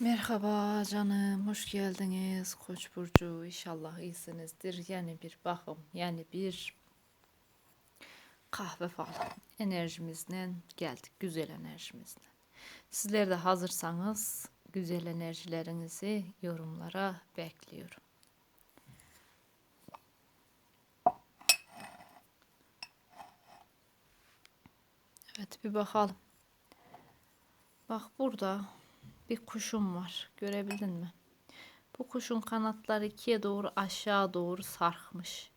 Merhaba canım, hoş geldiniz Koç burcu. İnşallah iyisinizdir. Yeni bir bakım, yani bir kahve falan enerjimizle geldik, güzel enerjimizle. Sizler de hazırsanız güzel enerjilerinizi yorumlara bekliyorum. Evet bir bakalım. Bak burada bir kuşum var. Görebildin mi? Bu kuşun kanatları ikiye doğru aşağı doğru sarkmış.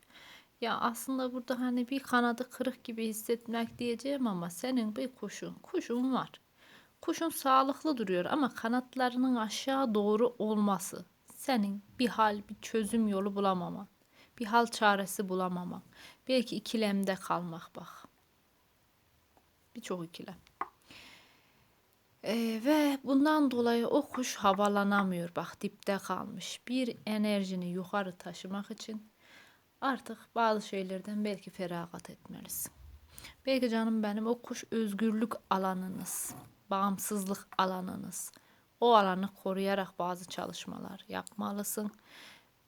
Ya aslında burada hani bir kanadı kırık gibi hissetmek diyeceğim ama senin bir kuşun, kuşun var. Kuşun sağlıklı duruyor ama kanatlarının aşağı doğru olması senin bir hal, bir çözüm yolu bulamaman, bir hal çaresi bulamaman. Belki ikilemde kalmak bak. Birçok ikilem. Ee, ve bundan dolayı o kuş havalanamıyor. Bak dipte kalmış. Bir enerjini yukarı taşımak için artık bazı şeylerden belki feragat etmelisin. Belki canım benim o kuş özgürlük alanınız, bağımsızlık alanınız. O alanı koruyarak bazı çalışmalar yapmalısın.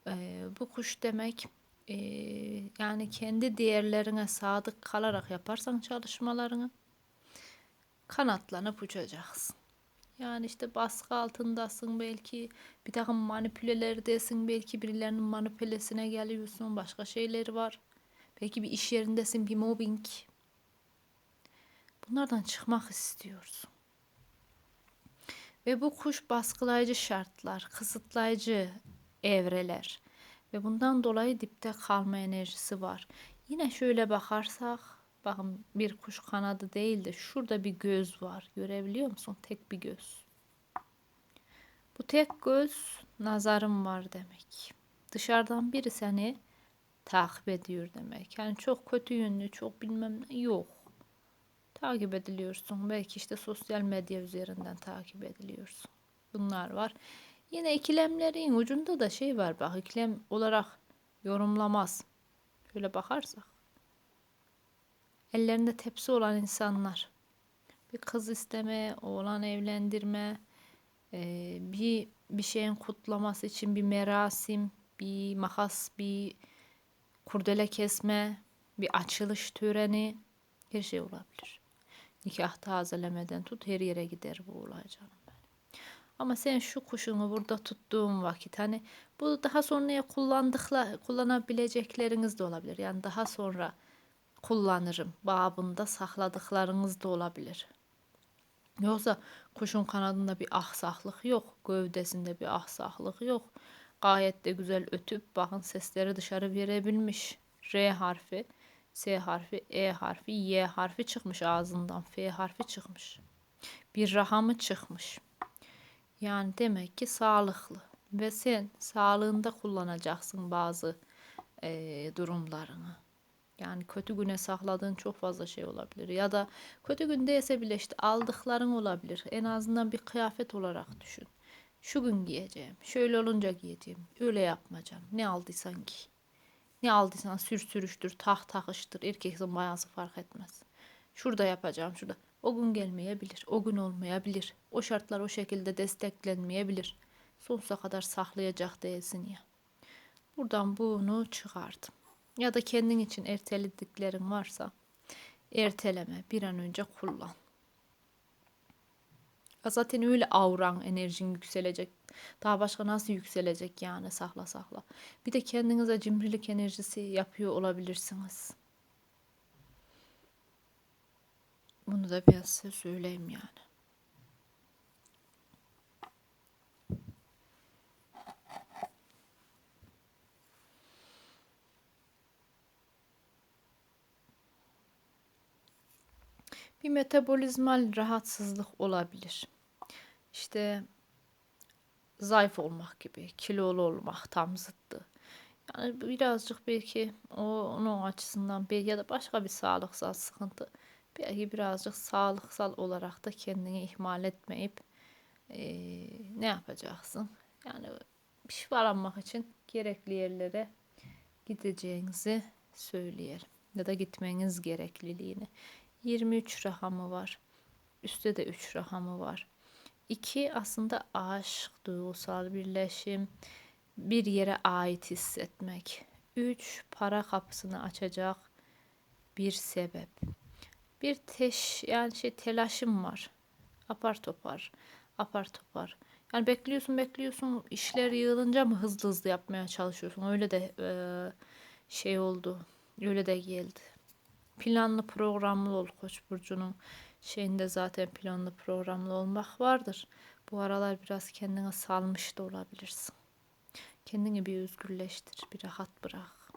Ee, bu kuş demek e, yani kendi değerlerine sadık kalarak yaparsan çalışmalarını kanatlanıp uçacaksın. Yani işte baskı altındasın belki bir takım manipülelerdesin belki birilerinin manipülesine geliyorsun başka şeyleri var. Belki bir iş yerindesin bir mobbing. Bunlardan çıkmak istiyorsun. Ve bu kuş baskılayıcı şartlar, kısıtlayıcı evreler ve bundan dolayı dipte kalma enerjisi var. Yine şöyle bakarsak Bakın bir kuş kanadı değil de şurada bir göz var. Görebiliyor musun? Tek bir göz. Bu tek göz nazarım var demek. Dışarıdan biri seni takip ediyor demek. Yani çok kötü yönlü, çok bilmem ne yok. Takip ediliyorsun. Belki işte sosyal medya üzerinden takip ediliyorsun. Bunlar var. Yine ikilemlerin ucunda da şey var bak ikilem olarak yorumlamaz. Şöyle bakarsak. Ellerinde tepsi olan insanlar. Bir kız isteme, oğlan evlendirme, e, bir bir şeyin kutlaması için bir merasim, bir makas, bir kurdele kesme, bir açılış töreni her şey olabilir. Nikah tazelemeden tut her yere gider bu olay canım. Ama sen şu kuşunu burada tuttuğun vakit hani bu daha sonraya kullandıkla kullanabilecekleriniz de olabilir. Yani daha sonra kullanırım babında sakladıklarınız da olabilir. Yoksa kuşun kanadında bir ahsaklık yok. Gövdesinde bir ahsaklık yok. Gayet de güzel ötüp bakın sesleri dışarı verebilmiş. R harfi, S harfi, E harfi, Y harfi çıkmış ağzından. F harfi çıkmış. Bir rahamı çıkmış. Yani demek ki sağlıklı. Ve sen sağlığında kullanacaksın bazı e, durumlarını. Yani kötü güne sakladığın çok fazla şey olabilir. Ya da kötü gündeyse bile işte aldıkların olabilir. En azından bir kıyafet olarak düşün. Şu gün giyeceğim. Şöyle olunca giyeceğim. Öyle yapmayacağım. Ne aldıysan giy. Ne aldıysan sür sürüştür, tak takıştır. Erkeksin bayansı fark etmez. Şurada yapacağım, şurada. O gün gelmeyebilir. O gün olmayabilir. O şartlar o şekilde desteklenmeyebilir. Sonsuza kadar saklayacak değilsin ya. Buradan bunu çıkardım ya da kendin için ertelediklerin varsa erteleme bir an önce kullan. Zaten öyle avran enerjin yükselecek. Daha başka nasıl yükselecek yani sakla sakla. Bir de kendinize cimrilik enerjisi yapıyor olabilirsiniz. Bunu da biraz söyleyeyim yani. Bir metabolizmal rahatsızlık olabilir. İşte zayıf olmak gibi, kilolu olmak tam zıttı. Yani birazcık belki o, onun açısından bir ya da başka bir sağlıksal sıkıntı belki birazcık sağlıksal olarak da kendini ihmal etmeyip e, ne yapacaksın? Yani şifalanmak için gerekli yerlere gideceğinizi söyleyelim ya da gitmeniz gerekliliğini. 23 rahamı var. Üstte de 3 rahamı var. İki aslında aşk, duygusal birleşim, bir yere ait hissetmek. Üç para kapısını açacak bir sebep. Bir teş yani şey telaşım var. Apar topar, apar topar. Yani bekliyorsun bekliyorsun işler yığılınca mı hızlı hızlı yapmaya çalışıyorsun. Öyle de e, şey oldu. Öyle de geldi. Planlı programlı ol Koç burcunun şeyinde zaten planlı programlı olmak vardır. Bu aralar biraz kendine salmış da olabilirsin. Kendini bir özgürleştir, bir rahat bırak.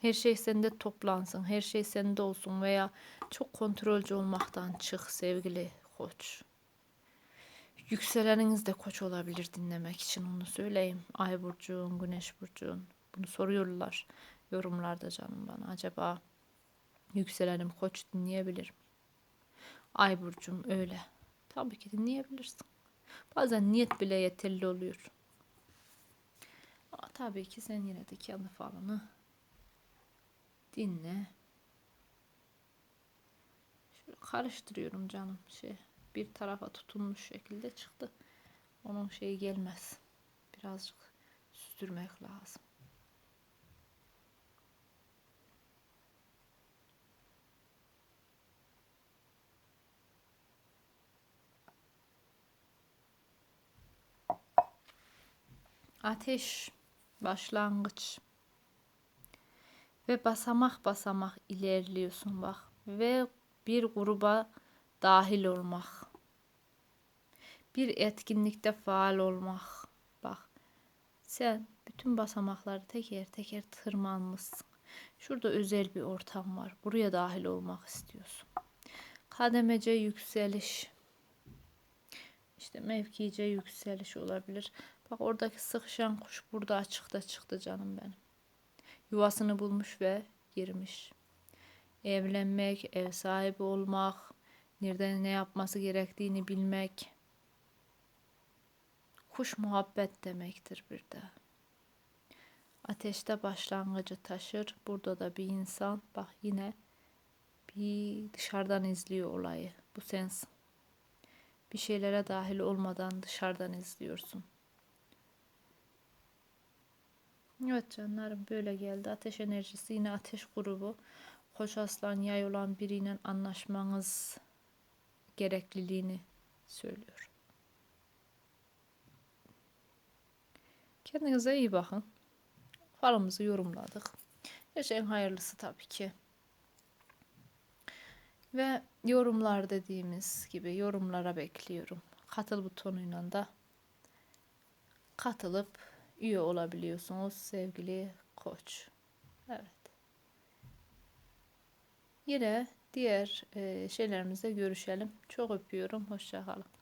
Her şey sende toplansın, her şey sende olsun veya çok kontrolcü olmaktan çık sevgili koç. Yükseleniniz de koç olabilir dinlemek için onu söyleyeyim. Ay burcun, güneş burcun. Bunu soruyorlar yorumlarda canım bana. Acaba yükselenim koç dinleyebilir mi? Ay burcum öyle. Tabii ki dinleyebilirsin. Bazen niyet bile yeterli oluyor. Ama tabii ki sen yine de kendi falanı dinle. Şöyle karıştırıyorum canım şey. Bir tarafa tutunmuş şekilde çıktı. Onun şeyi gelmez. Birazcık süzdürmek lazım. Ateş başlangıç. Ve basamak basamak ilerliyorsun bak. Ve bir gruba dahil olmak. Bir etkinlikte faal olmak. Bak sen bütün basamakları teker teker tırmanmışsın. Şurada özel bir ortam var. Buraya dahil olmak istiyorsun. Kademece yükseliş işte mevkice yükseliş olabilir Bak oradaki sıkışan kuş burada açıkta çıktı canım benim. Yuvasını bulmuş ve girmiş. Evlenmek, ev sahibi olmak, nereden ne yapması gerektiğini bilmek. Kuş muhabbet demektir bir de. Ateşte başlangıcı taşır. Burada da bir insan bak yine bir dışarıdan izliyor olayı. Bu sensin. Bir şeylere dahil olmadan dışarıdan izliyorsun. Evet canlarım böyle geldi. Ateş enerjisi yine ateş grubu. Koç aslan yay olan biriyle anlaşmanız gerekliliğini söylüyor. Kendinize iyi bakın. Falımızı yorumladık. Her şeyin hayırlısı tabii ki. Ve yorumlar dediğimiz gibi yorumlara bekliyorum. Katıl butonuyla da katılıp üye olabiliyorsunuz sevgili koç. Evet. Yine diğer e, şeylerimizde görüşelim. Çok öpüyorum. Hoşçakalın.